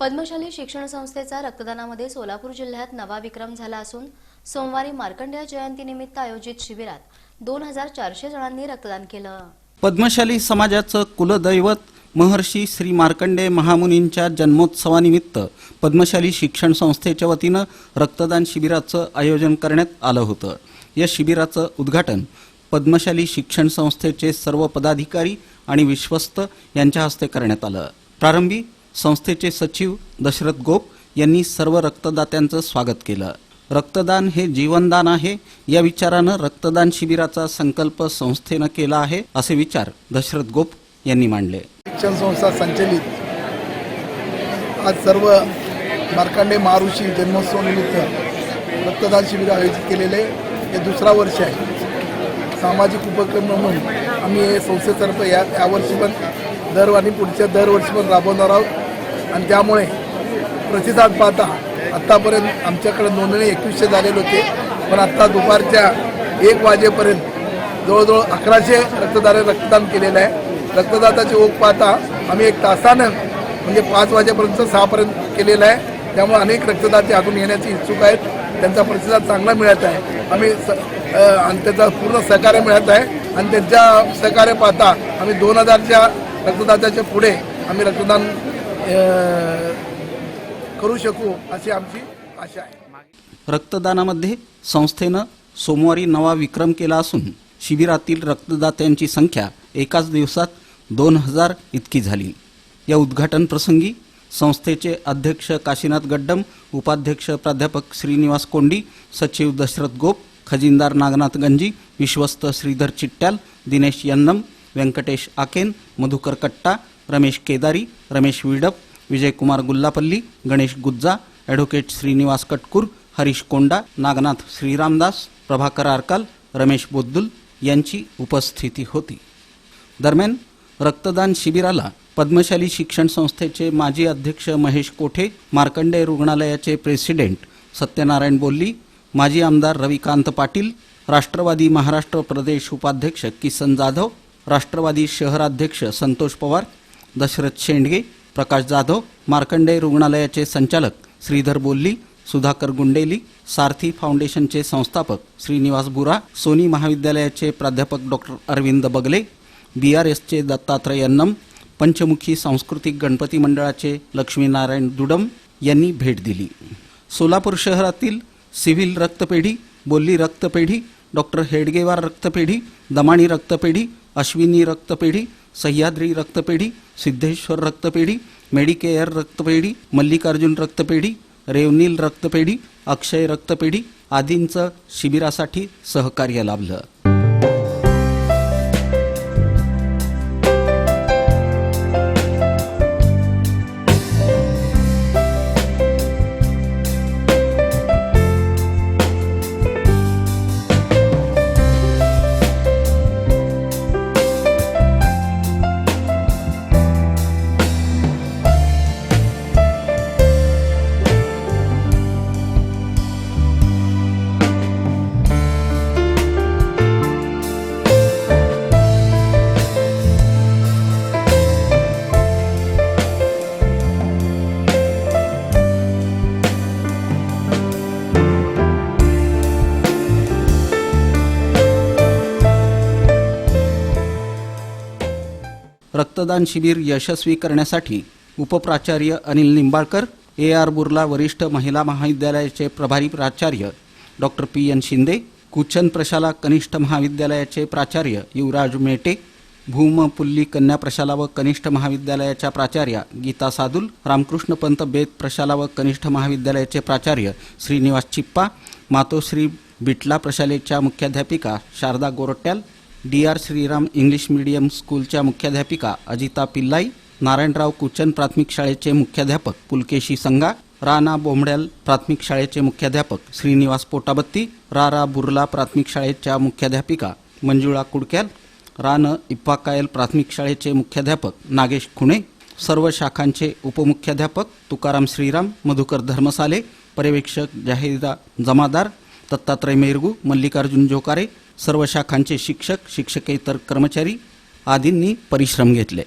पद्मशाली शिक्षण संस्थेचा रक्तदानामध्ये सोलापूर जिल्ह्यात नवा विक्रम झाला असून सोमवारी मार्कंडेय जयंतीनिमित्त आयोजित शिबिरात दोन हजार चारशे जणांनी रक्तदान केलं. पद्मशाली समाजाचं कुलदैवत महर्षी श्री मार्कंडेय महामुनींच्या जन्मोत्सवानिमित्त पद्मशाली शिक्षण संस्थेच्या वतीनं रक्तदान शिबिराचं आयोजन करण्यात आलं होतं. या शिबिराचं उद्घाटन पद्मशाली शिक्षण संस्थेचे सर्व पदाधिकारी आणि विश्वस्त यांच्या हस्ते करण्यात आलं. प्रारंभी संस्थेचे सचिव दशरथ गोप यांनी सर्व रक्तदात्यांचं स्वागत केलं. रक्तदान हे जीवनदान आहे. या विचारानं रक्तदान शिबिराचा संकल्प संस्थेनं केला आहे असे विचार दशरथ गोप यांनी मांडले. शिक्षण संस्था संचलित. आज सर्व मार्कांडे महारुषी जन्मोत्सव निमित्त रक्तदान शिबिर आयोजित केलेले हे दुसरा वर्ष आहे. सामाजिक उपक्रम म्हणून आम्ही हे संस्थेतर्फे या यावर्षी पण दर आणि पुढच्या दरवर्षी पण राबवणार आहोत. आणि त्यामुळे प्रतिसाद पाहता आत्तापर्यंत आमच्याकडे नोंदणी एकवीसशे झालेले होते. पण आत्ता दुपारच्या एक वाजेपर्यंत जवळजवळ अकराशे रक्तदारे रक्तदान केलेलं आहे. रक्तदाताची ओघ पाहता आम्ही एक तासानं म्हणजे पाच वाजेपर्यंत सहापर्यंत केलेलं आहे. त्यामुळे अनेक रक्तदाते अजून येण्याची इच्छुक आहेत. त्यांचा प्रतिसाद चांगला मिळत आहे. आम्ही स आणि त्याचा पूर्ण सहकार्य मिळत आहे. आणि त्यांच्या सहकार्य पाहता आम्ही दोन हजारच्या रक्तदात्याच्या पुढे आम्ही रक्तदान करू शकू अशी आमची आशा आहे. रक्तदानामध्ये संस्थेनं सोमवारी नवा विक्रम केला असून शिबिरातील रक्तदात्यांची संख्या एकाच दिवसात दोन हजार इतकी झाली. या उद्घाटन प्रसंगी संस्थेचे अध्यक्ष काशीनाथ गड्डम उपाध्यक्ष प्राध्यापक श्रीनिवास कोंडी सचिव दशरथ गोप खजिनदार नागनाथ गंजी विश्वस्त श्रीधर चिट्ट्याल दिनेश यन्नम व्यंकटेश आकेन मधुकर कट्टा रमेश केदारी रमेश विडप विजयकुमार गुल्लापल्ली गणेश गुज्जा ॲडव्होकेट श्रीनिवास कटकूर हरीश कोंडा नागनाथ श्रीरामदास प्रभाकर आरकाल रमेश बोद्दुल यांची उपस्थिती होती. दरम्यान रक्तदान शिबिराला पद्मशाली शिक्षण संस्थेचे माजी अध्यक्ष महेश कोठे मार्कंडेय रुग्णालयाचे प्रेसिडेंट सत्यनारायण बोल्ली माजी आमदार रविकांत पाटील राष्ट्रवादी महाराष्ट्र प्रदेश उपाध्यक्ष किसन जाधव राष्ट्रवादी शहराध्यक्ष संतोष पवार दशरथ शेंडगे प्रकाश जाधव मार्कंडेय रुग्णालयाचे संचालक श्रीधर बोल्ली सुधाकर गुंडेली सारथी फाउंडेशनचे संस्थापक श्रीनिवास बुरा सोनी महाविद्यालयाचे प्राध्यापक डॉक्टर अरविंद बगले बी आर एसचे दत्तात्रय अन्नम पंचमुखी सांस्कृतिक गणपती मंडळाचे लक्ष्मीनारायण दुडम यांनी भेट दिली. सोलापूर शहरातील सिव्हिल रक्तपेढी बोल्ली रक्तपेढी डॉक्टर हेडगेवार रक्तपेढी दमाणी रक्तपेढी अश्विनी रक्तपेढी सह्याद्री रक्तपेढी सिद्धेश्वर रक्तपेढी मेडिकेअर रक्तपेढी मल्लिकार्जुन रक्तपेढी रेवनील रक्तपेढी अक्षय रक्तपेढी आदींचं शिबिरासाठी सहकार्य लाभलं. रक्तदान शिबिर यशस्वी करण्यासाठी उपप्राचार्य अनिल निंबाळकर ए आर बुर्ला वरिष्ठ महिला महाविद्यालयाचे प्रभारी प्राचार्य doctor P N Shinde Kuchan प्रशाला कनिष्ठ महाविद्यालयाचे प्राचार्य युवराज मेटे भूमपुल्ली कन्या प्रशाला व कनिष्ठ महाविद्यालयाच्या प्राचार्या गीता सादुल रामकृष्ण पंत बेत प्रशाला व कनिष्ठ महाविद्यालयाचे प्राचार्य श्रीनिवास चिप्पा मातोश्री बिटला प्रशालेच्या मुख्याध्यापिका Sharada Gortyal D R Shriram English medium स्कूलच्या मुख्याध्यापिका अजिता पिल्लाई नारायणराव कुचन प्राथमिक शाळेचे मुख्याध्यापक पुलकेशी संगा राणा बोमड्याल प्राथमिक शाळेचे मुख्याध्यापक श्रीनिवास पोटाबत्ती रारा बुर्ला प्राथमिक शाळेच्या मुख्याध्यापिका मंजुळा कुडक्याल रान इप्पाकायल प्राथमिक शाळेचे मुख्याध्यापक नागेश खुणे सर्व शाखांचे उपमुख्याध्यापक तुकाराम श्रीराम मधुकर धर्मसाले पर्यवेक्षक जाहिदा जमादार दत्तात्रय मेरगू मल्लिकार्जुन जोकारे सर्व शाखांचे शिक्षक शिक्षकेतर कर्मचारी आदींनी परिश्रम घेतले.